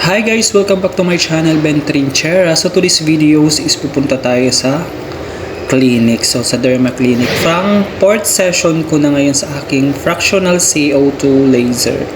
Hi guys! Welcome back to my channel, Ben Trinchera. So today's videos is pupunta tayo sa clinic. So sa Derma Clinic. From fourth session ko na ngayon sa aking fractional CO2 laser.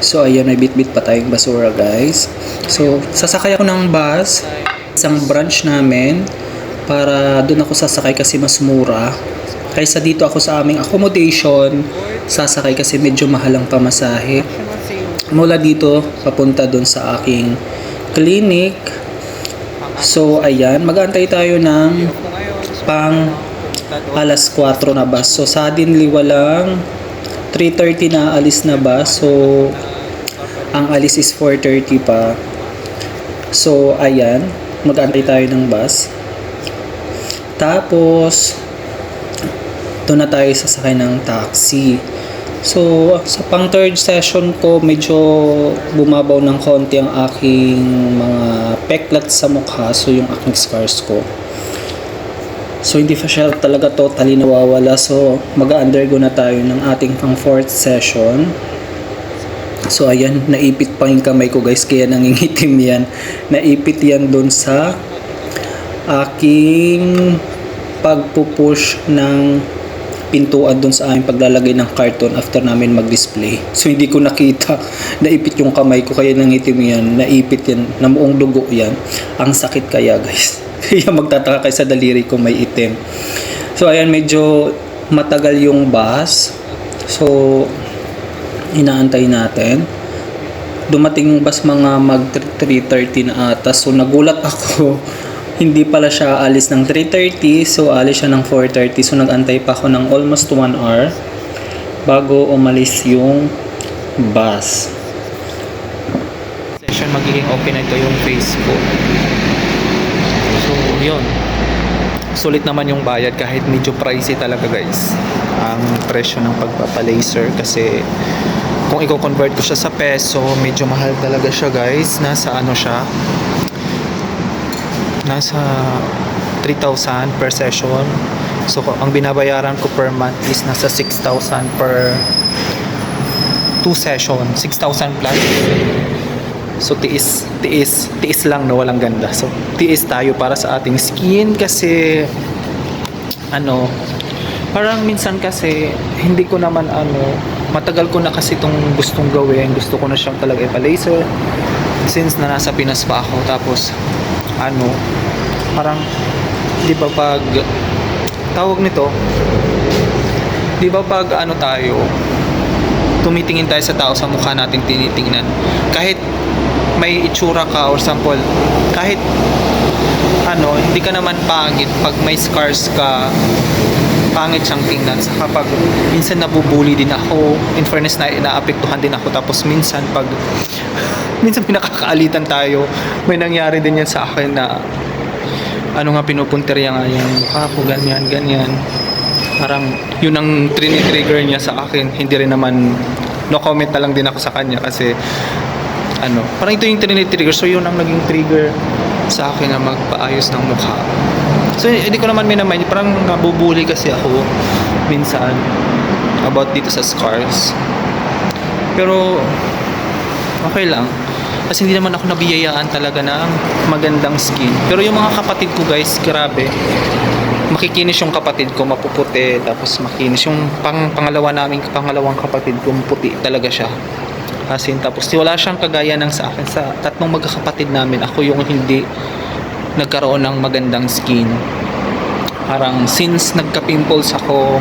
So ayan, may bit-bit pa tayong basura guys. So sasakay ako ng bus, isang branch namin, para doon ako sasakay kasi mas mura. Kaysa dito ako sa aming accommodation, sasakay kasi medyo mahal ang pamasahe mula dito papunta doon sa aking clinic. So, ayan, mag-antay tayo ng pang alas 4 na bus. So, suddenly walang 3.30 na alis na bus. So, ang alis is 4.30 pa. So, ayan, mag-antay tayo ng bus. Tapos, doon na tayo sasakay ng taxi. So, sa pang third session ko, medyo bumabaw ng konti ang aking mga peklat sa mukha. So, yung aking scars ko. So, hindi pa siya talaga totally nawawala. So, mag-undergo na tayo ng ating pang fourth session. So, ayan, naipit pa yung kamay ko guys. Kaya nangingitim yan. Naipit yan doon sa aking pagpupush ng pintuan doon sa aming paglalagay ng karton after namin mag-display. So hindi ko nakita, naipit yung kamay ko kaya nangitim yan, naipit yan, namuong dugo yan. Ang sakit kaya guys. Kaya magtataka kayo sa daliri ko may itim. So ayan, medyo matagal yung bus. So inaantay natin. Dumating yung bus mga mag 3.30 na ata. So nagulat ako hindi pala siya alis ng 3.30, so alis siya ng 4.30. So nag-antay pa ako ng almost 1 hour bago umalis yung bus. Session magiging open na ito yung face ko. So, yun. Sulit naman yung bayad kahit medyo pricey talaga guys. Ang presyo ng pagpapalaser kasi kung i-convert ko siya sa peso, medyo mahal talaga siya guys. Nasa ano siya, nasa 3,000 per session. So, ang binabayaran ko per month is nasa 6,000 per 2 session. 6,000 plus. So, tiis, tiis, tiis lang na walang ganda. So, tiis tayo para sa ating skin kasi ano, parang minsan kasi hindi ko naman ano, matagal ko na kasi itong gustong gawin. Gusto ko na siyang talaga ipa-laser since na nasa Pinas pa ako. Tapos, ano, parang, di ba pag, tawag nito, di ba pag ano tayo, tumitingin tayo sa tao sa mukha natin tinitingnan. Kahit may itsura ka or sample, kahit ano, hindi ka naman pangit pag may scars ka, pangit siyang tingnan. Saka pag minsan nabubuli din ako, in fairness na inaapektuhan din ako. Tapos minsan pag minsan pinakakaalitan tayo, may nangyari din yan sa akin na ano nga pinupunteriya nga yung mukha ko, ganyan, ganyan. Parang yun ang trigger niya sa akin. Hindi rin naman, no comment na lang din ako sa kanya kasi ano, parang ito yung trigger. So yun ang naging trigger sa akin na magpaayos ng mukha. So hindi ko naman minamind, parang nabubuli kasi ako minsan about dito sa scars. Pero okay lang. Kasi hindi naman ako nabiyayaan talaga ng magandang skin. Pero yung mga kapatid ko guys, grabe. Makikinis yung kapatid ko, mapuputi, tapos makinis. Yung pang, pangalawa namin, pangalawang kapatid ko, puti talaga siya. As in, tapos wala siyang kagaya ng sa akin. Sa tatlong magkakapatid namin, ako yung hindi nagkaroon ng magandang skin. Parang since nagka-pimples ako,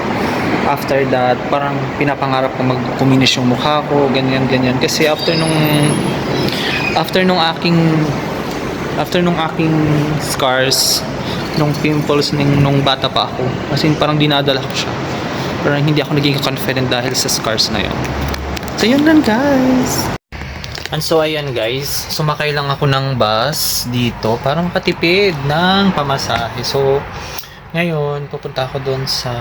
after that, parang pinapangarap ko mag-kuminis yung mukha ko, ganyan, ganyan. Kasi after nung, after nung aking, after nung aking scars, nung pimples nung, nung bata pa ako, as in parang dinadala ko siya. Parang hindi ako naging confident dahil sa scars na yun. So yun lang guys. And so ayan guys, sumakay lang ako ng bus dito para makatipid ng pamasahe. So ngayon, pupunta ako doon sa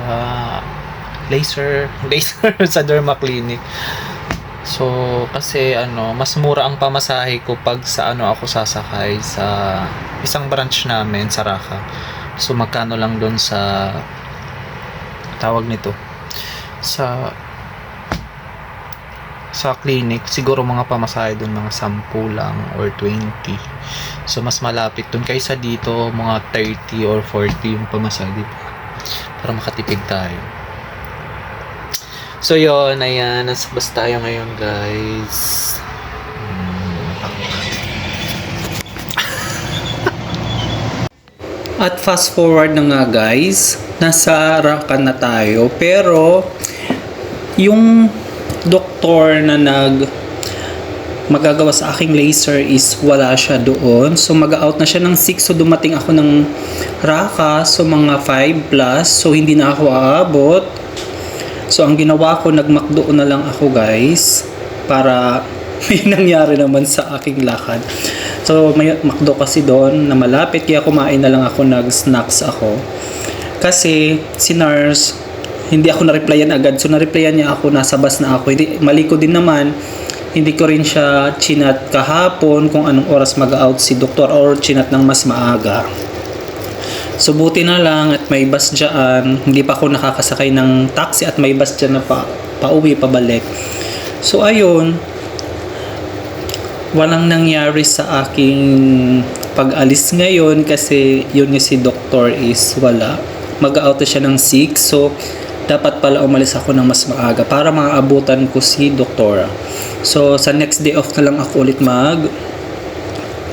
laser, laser sa Derma Clinic. So, kasi ano, mas mura ang pamasahe ko pag sa ano ako sasakay sa isang branch namin sa Raka. So, magkano lang doon sa tawag nito sa sa clinic, siguro mga pamasahe doon mga 10 lang or 20. So mas malapit doon kaysa dito mga 30 or 40 yung pamasahe dito. Para makatipid tayo. So yon ayan, nasa bus tayo ngayon guys. At fast forward na nga guys, nasa Arakan na tayo. Pero, yung doktor na nag magagawa sa aking laser is wala siya doon. So mag-out na siya ng 6. So dumating ako ng Raka. So mga 5 plus. So hindi na ako aabot. So ang ginawa ko, nagmakdo na lang ako guys. Para may nangyari naman sa aking lakad. So may makdo kasi doon na malapit. Kaya kumain na lang ako, nag-snacks ako. Kasi si nurse, hindi ako na-replyan agad. So na-replyan niya ako, nasa bus na ako. Hindi, mali ko din naman. Hindi ko rin siya chinat kahapon kung anong oras mag-out si doktor or chinat ng mas maaga. So buti na lang at may bus dyan. Hindi pa ako nakakasakay ng taxi at may bus dyan na pa, pauwi, pabalik. So ayun, walang nangyari sa aking pag-alis ngayon kasi yun yung si doktor is wala. Mag-out na siya ng 6 so dapat pala umalis ako ng mas maaga para maabutan ko si doktora. So sa next day off na lang ako ulit mag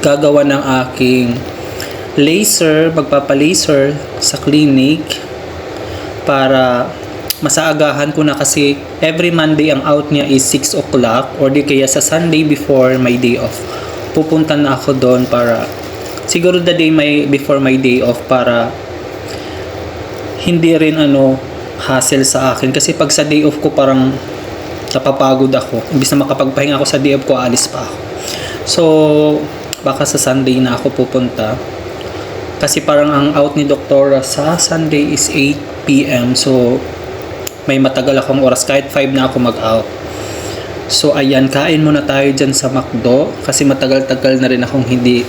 gagawa ng aking laser, magpapa-laser sa clinic para masaagahan ko na kasi every Monday ang out niya is 6 o'clock or di kaya sa Sunday before my day off. Pupunta na ako doon para siguro the day my before my day off para hindi rin ano hassle sa akin kasi pag sa day off ko parang napapagod ako. Imbis na makapagpahinga ako sa day off ko, alis pa ako. So, baka sa Sunday na ako pupunta. Kasi parang ang out ni Doktora sa Sunday is 8 p.m. So, may matagal akong oras kahit 5 na ako mag-out. So, ayan, kain muna tayo dyan sa McDo. Kasi matagal-tagal na rin akong hindi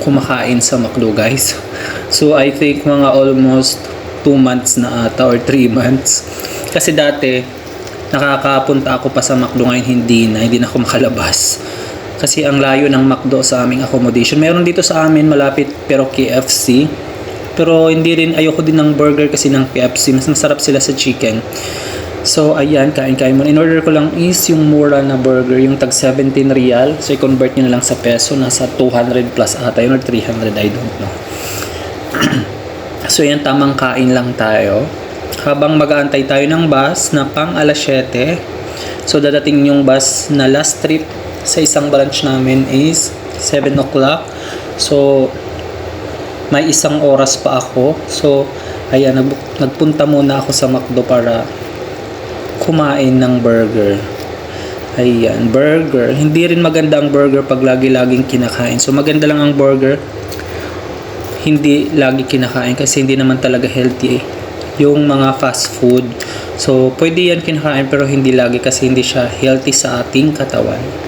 kumakain sa McDo, guys. So, I think mga almost 2 months na ata or 3 months. Kasi dati, nakakapunta ako pa sa McDo ngayon hindi na, hindi na ako makalabas. Kasi ang layo ng McDo sa aming accommodation. Meron dito sa amin malapit pero KFC. Pero hindi rin ayoko din ng burger kasi ng KFC. Mas masarap sila sa chicken. So ayan, kain-kain mo. In order ko lang is yung mura na burger, yung tag 17 real. So i-convert nyo na lang sa peso. Nasa 200 plus ata yun or 300, I don't know. so yan, tamang kain lang tayo. Habang mag-aantay tayo ng bus na pang alas 7. So dadating yung bus na last trip sa isang branch namin is 7 o'clock. So may isang oras pa ako. So ayan, nag nagpunta muna ako sa McDo para kumain ng burger. Ayan, burger. Hindi rin maganda ang burger pag lagi-laging kinakain. So maganda lang ang burger hindi lagi kinakain kasi hindi naman talaga healthy eh. Yung mga fast food. So, pwede yan kinakain pero hindi lagi kasi hindi siya healthy sa ating katawan.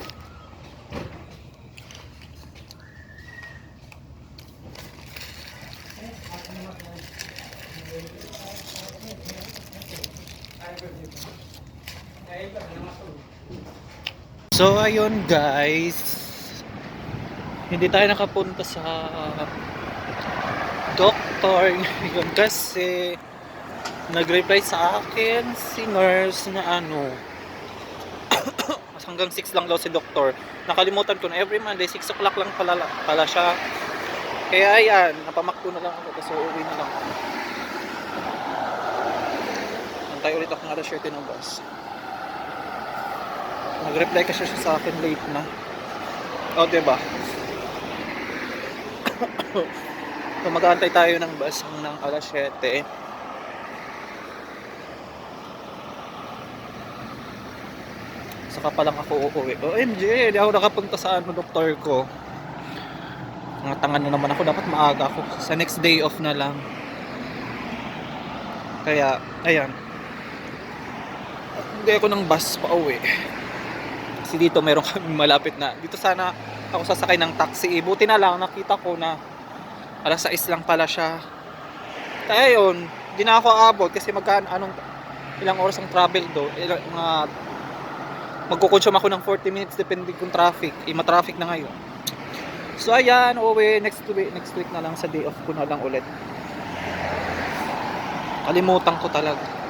So ayun guys, hindi tayo nakapunta sa doktor ngayon kasi nag-reply sa akin si nurse na ano hanggang 6 lang daw si doktor. Nakalimutan ko na every Monday 6 o'clock lang pala, pala siya. Kaya ayan, napamakto na lang ako kasi uuwi na lang. Antay ulit ako ng alas 7 ng bus. Nag-reply kasi siya sa akin late na. O, oh, diba? so, mag-aantay tayo ng bus ng alas 7. Saka pa lang ako uuwi. OMG, di ako nakapunta sa ano, doktor ko. Mga tanga na naman ako. Dapat maaga ako. Sa next day off na lang. Kaya, ayan. Hindi ako ng bus pa uwi. Kasi dito meron kaming malapit na. Dito sana ako sasakay ng taxi. Eh, Buti na lang nakita ko na alas 6 lang pala siya. Kaya yun, di na ako aabot kasi magkaan anong ilang oras ang travel do. Ilang, mga magkukonsume ako ng 40 minutes depende kung traffic. Eh, ma-traffic na ngayon. So ayan, uwi next week, next week na lang sa day off ko na lang ulit. Kalimutan ko talaga.